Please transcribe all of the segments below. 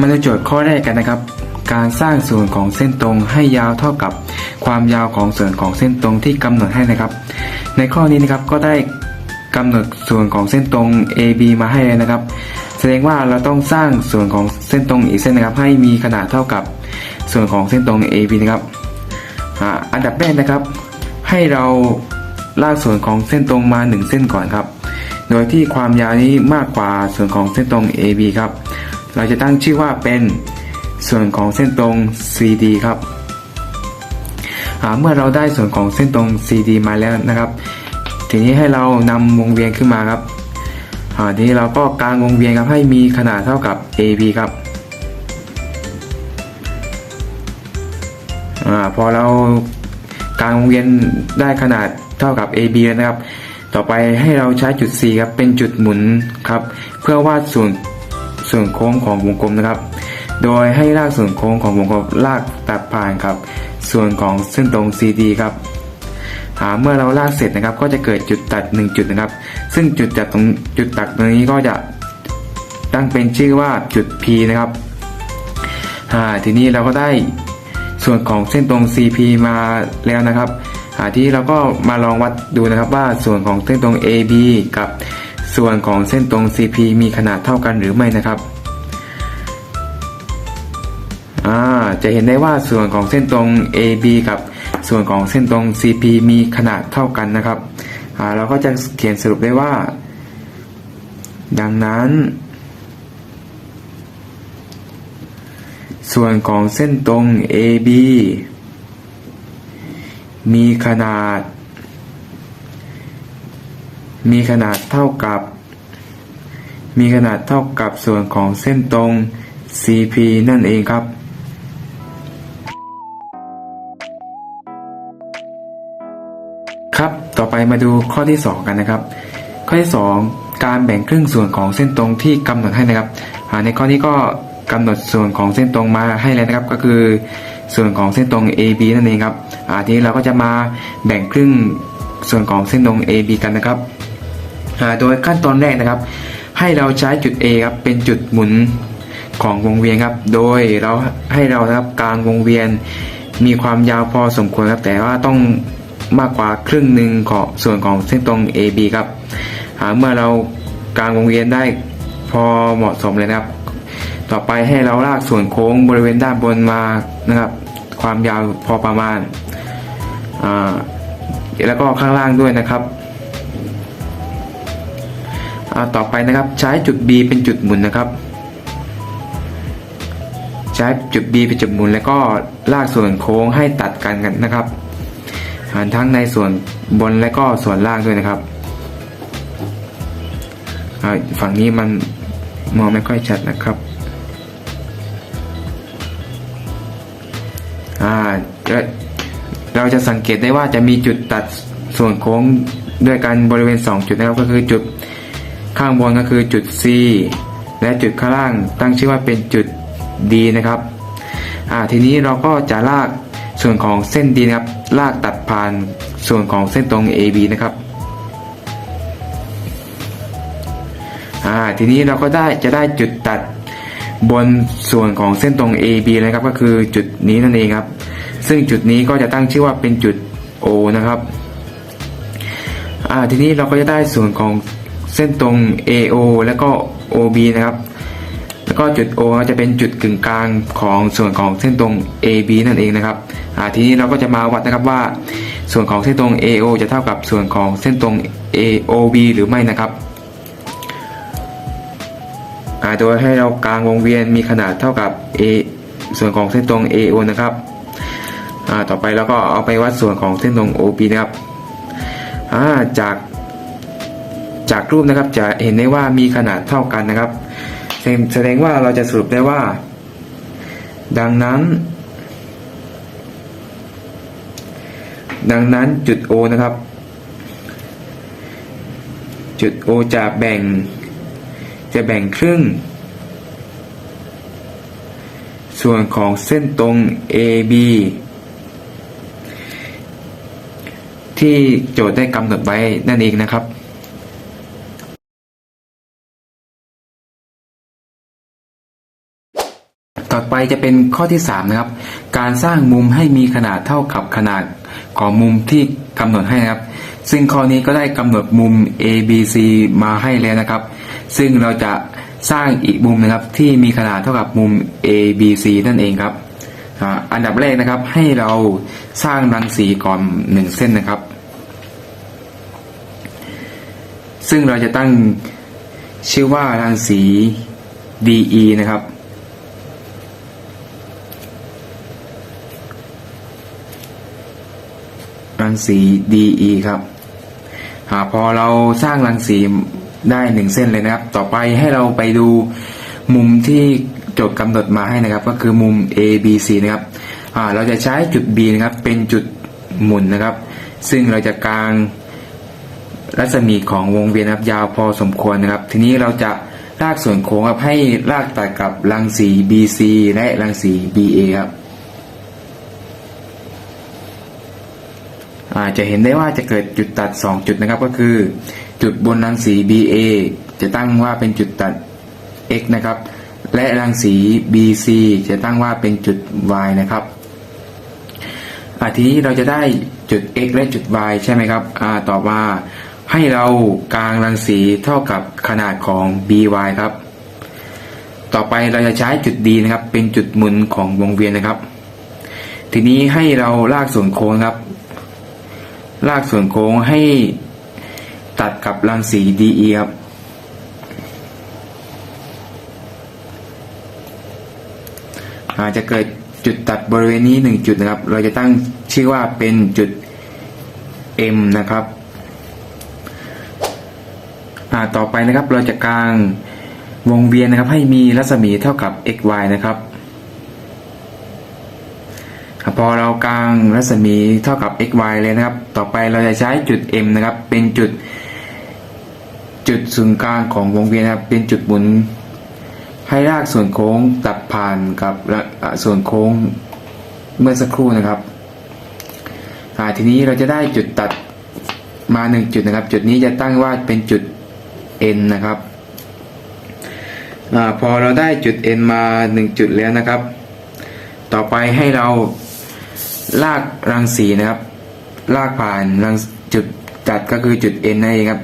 มาดูโจทย์ข้อแรกกันนะครับ การสร้างส่วนของเส้นตรงให้ยาวเท่ากับความยาวของส่วนของเส้นตรงที่กำหนดให้นะครับ ในข้อนี้นะครับก็ได้กำหนดส่วนของเส้นตรง AB มาให้เลยนะครับ แสดงว่าเราต้องสร้างส่วนของเส้นตรงอีกเส้นนะครับ ให้มีขนาดเท่ากับส่วนของเส้นตรง AB นะครับอ่าอันดับแรกนะครับ ให้เราลากส่วนของเส้นตรงมา 1 เส้นก่อนครับ โดยที่ความยาวนี้มากกว่าส่วนของเส้นตรง AB ครับ เราจะตั้งชื่อว่าเป็นส่วนของเส้นตรง CD ครับเมื่อเราได้ส่วนของเส้นตรง CD มาแล้วนะครับ ทีนี้ให้เรานำวงเวียนขึ้นมาครับทีนี้เราก็กางวงเวียนครับให้มีขนาดเท่ากับ AB ครับอพอเรากางวงเวียนได้ขนาดเท่ากับ AB แล้วนะครับ ต่อไปให้เราใช้จุด C ครับเป็นจุดหมุนครับ เพื่อวาดส่วน ส่วนโค้งของวงกลมนะครับ โดยให้ลากส่วนโค้งของวงกลมลากตัดผ่านครับ ส่วนของเส้นตรง CD ครับเมื่อเราลากเสร็จนะครับ ก็จะเกิดจุดตัด 1 จุดนะครับ ซึ่งจุดตัดตรงจุดตัดตรงนี้ก็จะตั้งเป็นชื่อว่าจุด P นะครับอ่าทีนี้เราก็ได้ส่วนของเส้นตรง CP มาแล้วนะครับทีนี้เราก็มาลองวัดดูนะครับว่าส่วนของเส้นตรง AB กับ ส่วนของเส้นตรง CP มีขนาดเท่ากันหรือไม่นะครับอ่าจะเห็นได้ว่าส่วนของเส้นตรง AB กับส่วนของเส้นตรง CP มีขนาดเท่ากันนะครับอ่าเราก็จะเขียนสรุปได้ว่า ดังนั้น ส่วนของเส้นตรง AB มีขนาด มีขนาดเท่ากับ มีขนาดเท่ากับส่วนของเส้นตรง CP นั่นเองครับ ครับต่อไปมาดูข้อที่ 2 กันนะครับ ข้อที่ 2 การแบ่งครึ่งส่วนของเส้นตรงที่กำหนดให้นะครับในข้อนี้ก็กำหนดส่วนของเส้นตรงมาให้แล้วนะครับ ก็คือส่วนของเส้นตรง AB นั่นเองครับอาทีนี้เราก็จะมาแบ่งครึ่งส่วนของเส้นตรง AB กันนะครับ โดยขั้นตอนแรกนะครับ ให้เราใช้จุด A ครับเป็นจุดหมุนของวงเวียนครับ โดยเราให้เราครับกลางวงเวียนมีความยาวพอสมควรครับ แต่ว่าต้องมากกว่าครึ่งหนึ่งของส่วนของเส้นตรง AB ครับเมื่อเรากลางวงเวียนได้พอเหมาะสมเลยนะครับ ต่อไปให้เราลากส่วนโค้งบริเวณด้านบนมานะครับ ความยาวพอประมาณาแล้วก็ข้างล่างด้วยนะครับ ต่อไปนะครับใช้จุด B เป็นจุดหมุนนะครับ ใช้จุด B เป็นจุดหมุนแล้วก็ลากส่วนโค้งให้ตัดกันกันนะครับอ่าทั้งในส่วนบนและก็ส่วนล่างด้วยนะครับฝั่งนี้มันมองไม่ค่อยชัดนะครับเราเราจะสังเกตได้ว่าจะมีจุดตัดส่วนโค้งด้วยกันบริเวณ 2 จุดนะครับก็คือจุด ข้างบนก็คือจุด C และจุดข้างล่างตั้งชื่อว่าเป็นจุด D นะครับอ่าทีนี้เราก็จะลากส่วนของเส้น D นะครับ ลากตัดผ่านส่วนของเส้นตรง AB นะครับอ่าทีนี้เราก็ได้จะได้จุดตัดบนส่วนของเส้นตรง AB นะครับ ก็คือจุดนี้นั่นเองครับ ซึ่งจุดนี้ก็จะตั้งชื่อว่าเป็นจุด O นะครับอ่าทีนี้เราก็จะได้ส่วนของ เส้นตรง AO แล้วก็ OB นะครับ แล้วก็จุด O จะเป็นจุดกึ่งกลางของส่วนของเส้นตรง AB นั่นเองนะครับทีนี้เราก็จะมาวัดนะครับว่า ส่วนของเส้นตรง AO จะเท่ากับส่วนของเส้นตรง AOB หรือไม่นะครับโดยให้เรากลางวงเวียนมีขนาดเท่ากับ A ส่วนของเส้นตรง AO นะครับต่อไปเราก็เอาไปวัดส่วนของเส้นตรง OB นะครับจาก จากรูปนะครับจะเห็นได้ว่ามีขนาดเท่ากันนะครับแสดงแสดงว่าเราจะสรุปได้ว่า ดังนั้น ดังนั้นจุด O นะครับ จุด O จะแบ่ง จะแบ่งครึ่ง ส่วนของเส้นตรง AB ที่โจทย์ได้กำหนดไว้นั่นเองนะครับ ไปจะเป็นข้อที่สามนะครับ การสร้างมุมให้มีขนาดเท่ากับขนาดของมุมที่กำหนดให้นะครับ ซึ่งข้อนี้ก็ได้กำหนดมุม A B C มาให้แล้วนะครับ ซึ่งเราจะสร้างอีกมุมนะครับที่มีขนาดเท่ากับมุม A B C นั่นเองครับอันดับแรกนะครับให้เราสร้างรังสีก่อนหนึ่งเส้นนะครับ ซึ่งเราจะตั้งชื่อว่ารังสี DE นะครับ รังสี DE ครับหาพอเราสร้างรังสีได้หนึ่งเส้นเลยนะครับ ต่อไปให้เราไปดูมุมที่โจทย์กำหนดมาให้นะครับ ก็คือมุม A B C นะครับเราจะใช้จุด B นะครับเป็นจุดหมุนนะครับ ซึ่งเราจะกางรัศมีของวงเวียนนะครับยาวพอสมควรนะครับ ทีนี้เราจะลากส่วนโค้งครับให้ลากตัดกับรังสี BC และรังสี BA ครับ อา จะเห็นได้ว่าจะเกิดจุดตัด 2 จุดนะครับก็คือ จุดบนรังสี BA จะตั้งว่าเป็นจุดตัด x นะครับ และรังสี BC จะตั้งว่าเป็นจุด y นะครับทีนี้เราจะได้จุด x และจุด y ใช่ไหมครับอ่าต่อมาให้เรากางรังสีเท่ากับขนาดของ by ครับ ต่อไปเราจะใช้จุด D นะครับ เป็นจุดหมุนของวงเวียนนะครับ ทีนี้ให้เราลากส่วนโค้งครับ ลากส่วนโค้งให้ตัดกับรังสี DE ครับอาจจะเกิดจุดตัดบริเวณนี้หนึ่งจุดนะครับ เราจะตั้งชื่อว่าเป็นจุด M นะครับต่อไปนะครับเราจะกางวงเวียนนะครับ ให้มีรัศมีเท่ากับ xy นะครับ พอเรากลางรัศมีเท่ากับ xy เลยนะครับ ต่อไปเราจะใช้จุด M นะครับ เป็นจุด จุดศูนย์กลางของวงเวียนนะครับ เป็นจุดหมุน ให้รากส่วนโค้งตัดผ่านกับส่วนโค้งเมื่อสักครู่นะครับทีนี้เราจะได้จุดตัดมาหนึ่งจุดนะครับ จุดนี้จะตั้งว่าเป็นจุด N นะครับอพอเราได้จุด N มาหนึ่งจุดแล้วนะครับ ต่อไปให้เรา ลากรังสีนะครับ ลากผ่านรังจุดตัดก็คือจุด N นั่นเองครับ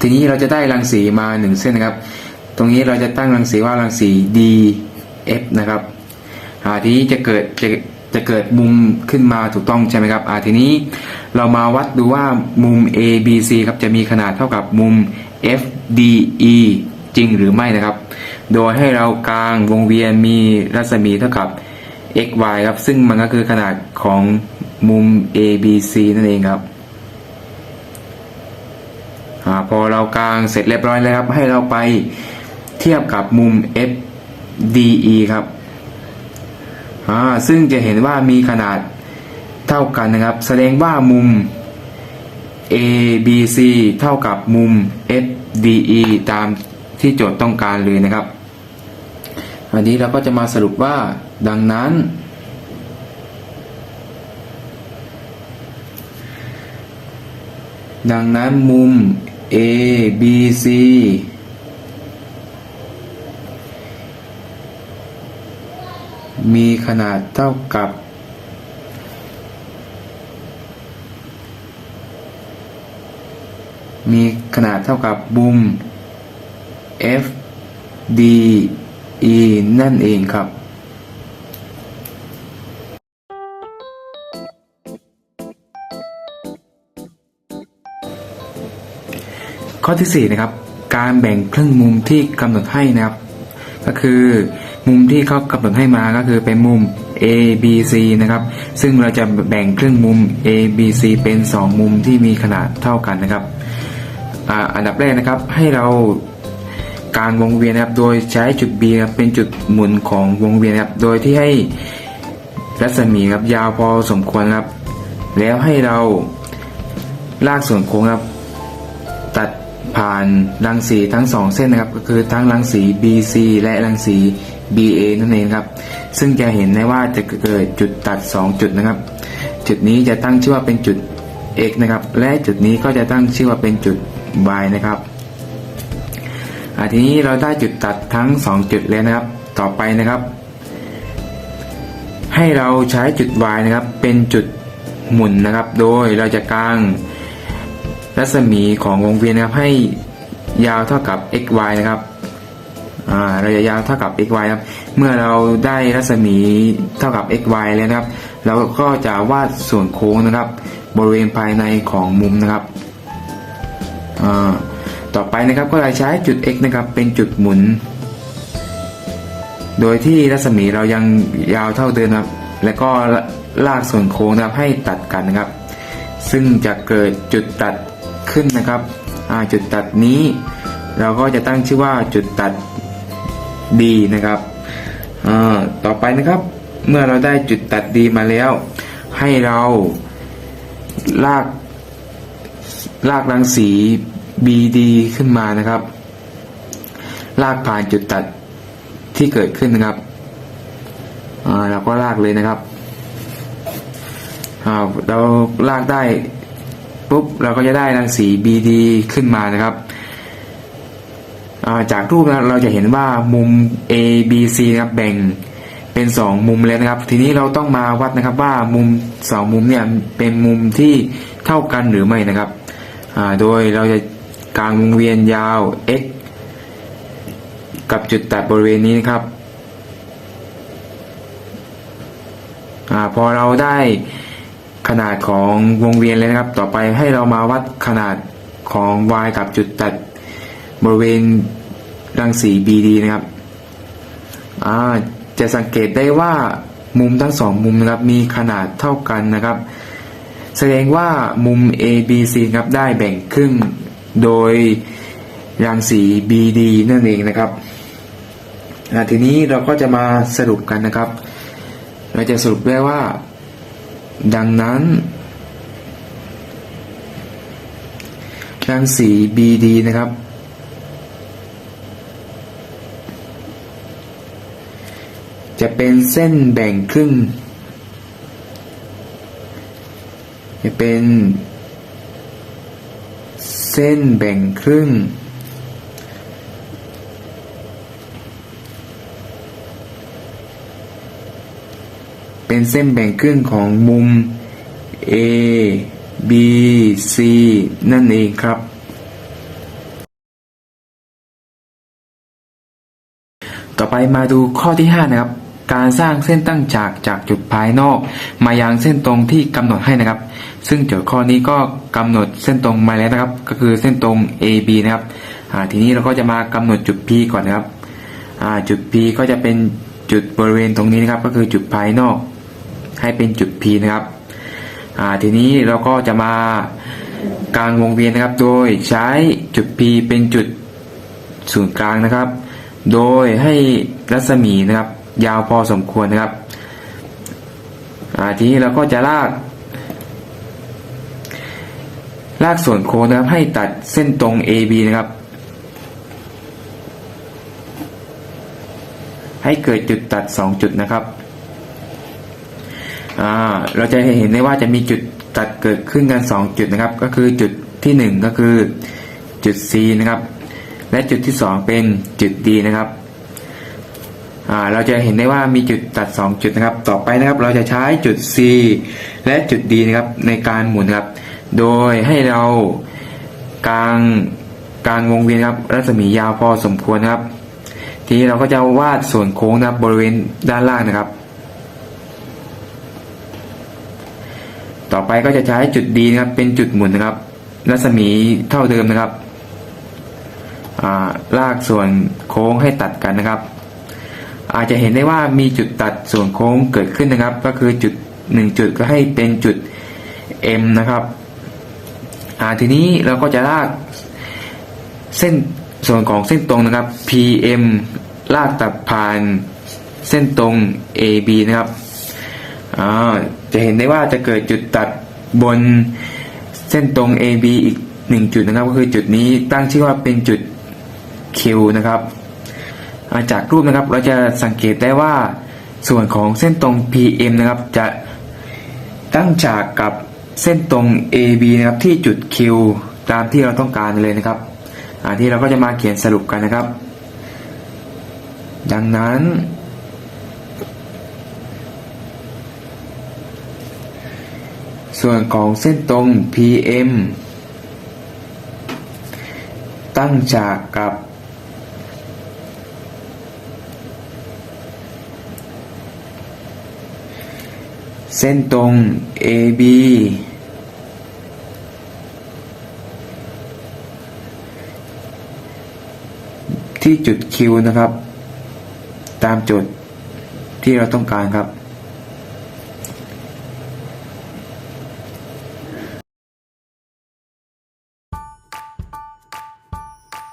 ทีนี้เราจะได้รังสีมาหนึ่งเส้นนะครับ ตรงนี้เราจะตั้งรังสีว่ารังสี DF นะครับทีนี้จะเกิดจะจะเกิดมุมขึ้นมาถูกต้องใช่ไหมครับอ่าทีนี้เรามาวัดดูว่ามุม ABC ครับจะมีขนาดเท่ากับมุม FDE จริงหรือไม่นะครับ โดยให้เรากางวงเวียนมีรัศมีเท่ากับ xy ครับ ซึ่งมันก็คือขนาดของมุม ABC นั่นเองครับอพอเรากางเสร็จเรียบร้อยแล้วครับ ให้เราไปเทียบกับมุม FDE ครับซึ่งจะเห็นว่ามีขนาดเท่ากันนะครับ แสดงว่ามุม ABC เท่ากับมุม FDE ตามที่โจทย์ต้องการเลยนะครับ อันนี้เราก็จะมาสรุปว่า ดังนั้น ดังนั้นมุม A B C มีขนาดเท่ากับ มีขนาดเท่ากับมุม F D E นั่นเองครับข้อที่4นะครับการแบ่งครึ่งมุมที่กำหนดให้นะครับ ก็คือมุมที่เขากำหนดให้มาก็คือเป็นมุม A B C นะครับ ซึ่งเราจะแบ่งครึ่งมุม A B C เป็น 2 มุมที่มีขนาดเท่ากันนะครับออันดับแรกนะครับให้เรา การวงเวียนนะครับ โดยใช้จุด B ครับเป็นจุดหมุนของวงเวียนครับ โดยที่ให้รัศมีครับยาวพอสมควรครับ แล้วให้เราลากส่วนโค้งครับ ตัดผ่านรังสีทั้งสองเส้นนะครับ ก็คือทั้งรังสี BC และรังสี BA นั่นเองครับ ซึ่งจะเห็นได้ว่าจะเกิดจุดตัด 2 จุดนะครับ จุดนี้จะตั้งชื่อว่าเป็นจุด x นะครับ และจุดนี้ก็จะตั้งชื่อว่าเป็นจุด y นะครับ ทีนี้เราได้จุดตัดทั้ง 2 จุดแล้วนะครับ ต่อไปนะครับ ให้เราใช้จุด y นะครับ เป็นจุดหมุนนะครับ โดยเราจะกางรัศมีของวงเวียนนะครับให้ยาวเท่ากับ x y นะครับเราจะยาวเท่ากับ x y ครับ เมื่อเราได้รัศมีเท่ากับ x y แล้วนะครับ เราก็จะวาดส่วนโค้งนะครับ บริเวณภายในของมุมนะครับอ่า ต่อไปนะครับก็จะใช้จุด x นะครับเป็นจุดหมุน โดยที่รัศมีเรายังยาวเท่าเดิมครับ แล้วก็ลากส่วนโค้งนะครับให้ตัดกันนะครับ ซึ่งจะเกิดจุดตัดขึ้นนะครับจุดตัดนี้ เราก็จะตั้งชื่อว่าจุดตัด D นะครับต่อไปนะครับ เมื่อเราได้จุดตัด D มาแล้ว ให้เราลากลากรังสี BD ขึ้นมานะครับ ลากผ่านจุดตัดที่เกิดขึ้นนะครับอ่าเราก็ลากเลยนะครับอ่าเราลากได้ปุ๊บเราก็จะได้รังสี BD ขึ้นมานะครับอ่าจากรูปนะเราจะเห็นว่ามุม A B C นะครับแบ่งเป็นสองมุมแล้วนะครับ ทีนี้เราต้องมาวัดนะครับว่ามุมสองมุมเนี่ยเป็นมุมที่เท่ากันหรือไม่นะครับอ่าโดยเราจะ กลางวงเวียนยาว x กับจุดตัดบริเวณนี้นะครับอพอเราได้ขนาดของวงเวียนเลยนะครับ ต่อไปให้เรามาวัดขนาดของ y กับจุดตัดบริเวณรังสี BD นะครับจะสังเกตได้ว่ามุมทั้งสองมุมนะครับมีขนาดเท่ากันนะครับ แสดงว่ามุม ABC ครับได้แบ่งครึ่ง โดยรังสี BD นั่นเองนะครับทีนี้เราก็จะมาสรุปกันนะครับ เราจะสรุปได้ว่า ดังนั้นรังสี BD นะครับ จะเป็นเส้นแบ่งครึ่งจะเป็น เส้นแบ่งครึ่ง เป็นเส้นแบ่งครึ่งของมุม A B C นั่นเองครับ ต่อไปมาดูข้อที่ 5 นะครับ การสร้างเส้นตั้งฉากจากจุดภายนอก มายังเส้นตรงที่กำหนดให้นะครับ ซึ่งโจทย์ข้อนี้ก็กำหนดเส้นตรงมาแล้วนะครับ ก็คือเส้นตรง AB นะครับทีนี้เราก็จะมากำหนดจุด P ก่อนนะครับจุด P ก็จะเป็นจุดบริเวณตรงนี้นะครับ ก็คือจุดภายนอก ให้เป็นจุด P นะครับทีนี้เราก็จะมากลางวงเวียนนะครับ โดยใช้จุด P เป็นจุดศูนย์กลางนะครับ โดยให้รัศมีนะครับ ยาวพอสมควรนะครับทีนี้เราก็จะลาก ลากส่วนโค้งนะครับ ให้ตัดเส้นตรง AB นะครับ ให้เกิดจุดตัด 2 จุดนะครับเราจะเห็นได้ว่าจะมีจุดตัดเกิดขึ้นกัน 2 จุดนะครับ ก็คือจุดที่ 1 ก็คือจุด C นะครับ และจุดที่ 2 เป็นจุด D นะครับเราจะเห็นได้ว่ามีจุดตัด 2 จุดนะครับ ต่อไปนะครับ เราจะใช้จุด C และจุด D นะครับในการหมุนนครับ โดยให้เรากางกางวงเวียนครับรัศมียาวพอสมควรครับ ทีนี้เราก็จะวาดส่วนโค้งนะครับบริเวณด้านล่างนะครับ ต่อไปก็จะใช้จุด D นะครับเป็นจุดหมุนนะครับ รัศมีเท่าเดิมนะครับาลากส่วนโค้งให้ตัดกันนะครับ อาจจะเห็นได้ว่ามีจุดตัดส่วนโค้งเกิดขึ้นนะครับ ก็คือจุดหนึ่งจุดก็ให้เป็นจุด M นะครับ อ่าทีนี้เราก็จะลากเส้นส่วนของเส้นตรงนะครับ PM ลากตัดผ่านเส้นตรง AB นะครับอ่าจะเห็นได้ว่าจะเกิดจุดตัดบนเส้นตรง AB อีกหนึ่งจุดนะครับ ก็คือจุดนี้ตั้งชื่อว่าเป็นจุด Q นะครับาจากรูปนะครับเราจะสังเกตได้ว่าส่วนของเส้นตรง PM นะครับ จะตั้งฉากกับ เส้นตรง AB นะครับที่จุด Q ตามที่เราต้องการเลยนะครับที่เราก็จะมาเขียนสรุปกันนะครับ ดังนั้น ส่วนของเส้นตรง PM ตั้งฉากกับ เส้นตรง AB ที่จุด Q นะครับ ตามจุดที่เราต้องการครับ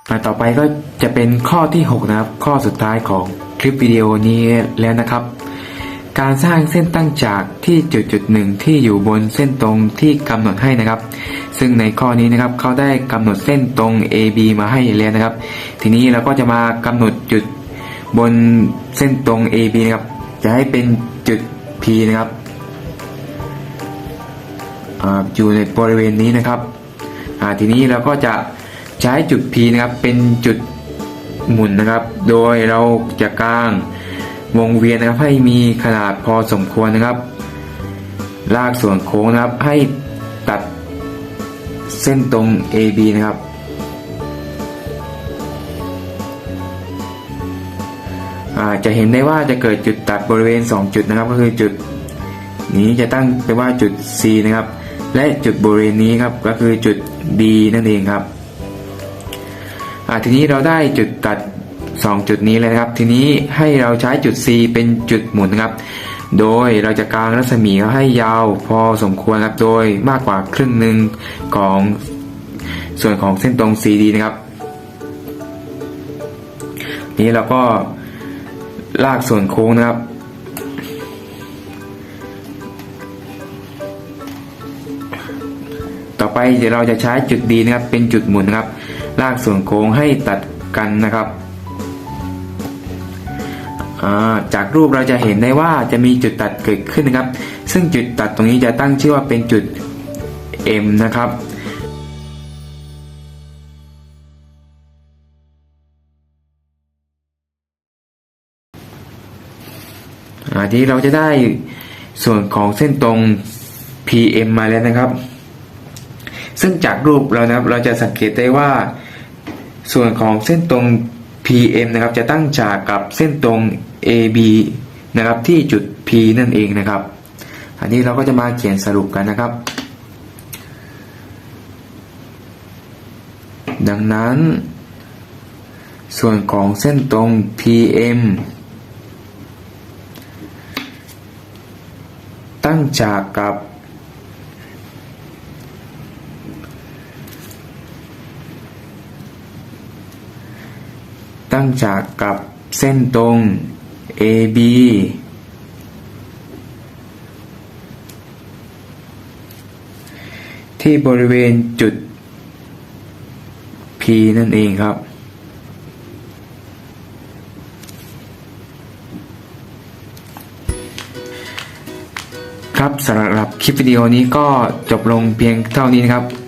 มาต่อไปก็จะเป็นข้อที่ 6 นะครับ ข้อสุดท้ายของคลิปวิดีโอนี้แล้วนะครับ การสร้างเส้นตั้งจากที่จุดจุดหนึ่งที่อยู่บนเส้นตรงที่กำหนดให้นะครับ ซึ่งในข้อนี้นะครับเขาได้กำหนดเส้นตรง AB มาให้แล้วนะครับ ทีนี้เราก็จะมากำหนดจุดบนเส้นตรง AB นะครับ จะให้เป็นจุด P นะครับออยู่ในบริเวณนี้นะครับทีนี้เราก็จะใช้จุด P นะครับเป็นจุดหมุนนะครับ โดยเราจะกาง วงเวียนนะครับให้มีขนาดพอสมควรนะครับ ลากส่วนโค้งนะครับให้ตัดเส้นตรง AB นะครับ จะเห็นได้ว่าจะเกิดจุดตัดบริเวณ 2 จุดนะครับ ก็คือจุดนี้จะตั้งเป็นว่าจุด C นะครับ และจุดบริเวณนี้ครับก็คือจุด D นั่นเองครับทีนี้เราได้จุดตัด 2 จุดนี้เลยนะครับ ทีนี้ให้เราใช้จุด C เป็นจุดหมุนนะครับ โดยเราจะกางรัศมีให้ยาวพอสมควรครับ โดยมากกว่าครึ่งหนึ่งของส่วนของเส้นตรง CD นะครับ นี้เราก็ลากส่วนโค้งนะครับต่อไปเดี๋ยวเราจะใช้จุดดีนะครับเป็นจุดหมุนนะครับ ลากส่วนโค้งให้ตัดกันนะครับ จากรูปเราจะเห็นได้ว่าจะมีจุดตัดเกิดขึ้นนะครับ ซึ่งจุดตัดตรงนี้จะตั้งชื่อว่าเป็นจุด M นะครับอ่าทีนี้เราจะได้ส่วนของเส้นตรง PM มาแล้วนะครับ ซึ่งจากรูปเรานะครับเราจะสังเกตได้ว่า ส่วนของเส้นตรง PM นะครับจะตั้งฉากกับเส้นตรง AB นะครับที่จุด P นั่นเองนะครับ อันนี้เราก็จะมาเขียนสรุปกันนะครับ ดังนั้น ส่วนของเส้นตรง PM ตั้งฉากกับ ตั้งฉากกับเส้นตรง AB ที่บริเวณจุด P นั่นเองครับ ครับสำหรับคลิปวิดีโอนี้ก็จบลงเพียงเท่านี้นะครับ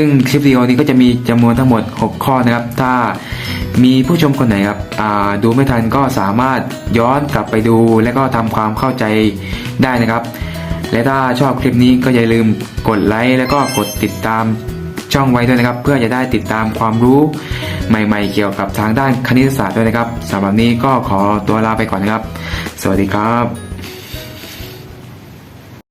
ซึ่งคลิปวิดีโอนี้ก็จะมีจำนวนทั้งหมด 6 ข้อนะครับ ถ้ามีผู้ชมคนไหนครับดูไม่ทันก็สามารถย้อนกลับไปดู และก็ทำความเข้าใจได้นะครับ และถ้าชอบคลิปนี้ก็อย่าลืมกดไลค์แล้วก็กดติดตามช่องไว้ด้วยนะครับ เพื่อจะได้ติดตามความรู้ใหม่ๆ เกี่ยวกับทางด้านคณิตศาสตร์ด้วยนะครับสำหรับนี้ก็ขอตัวลาไปก่อนนะครับ สวัสดีครับ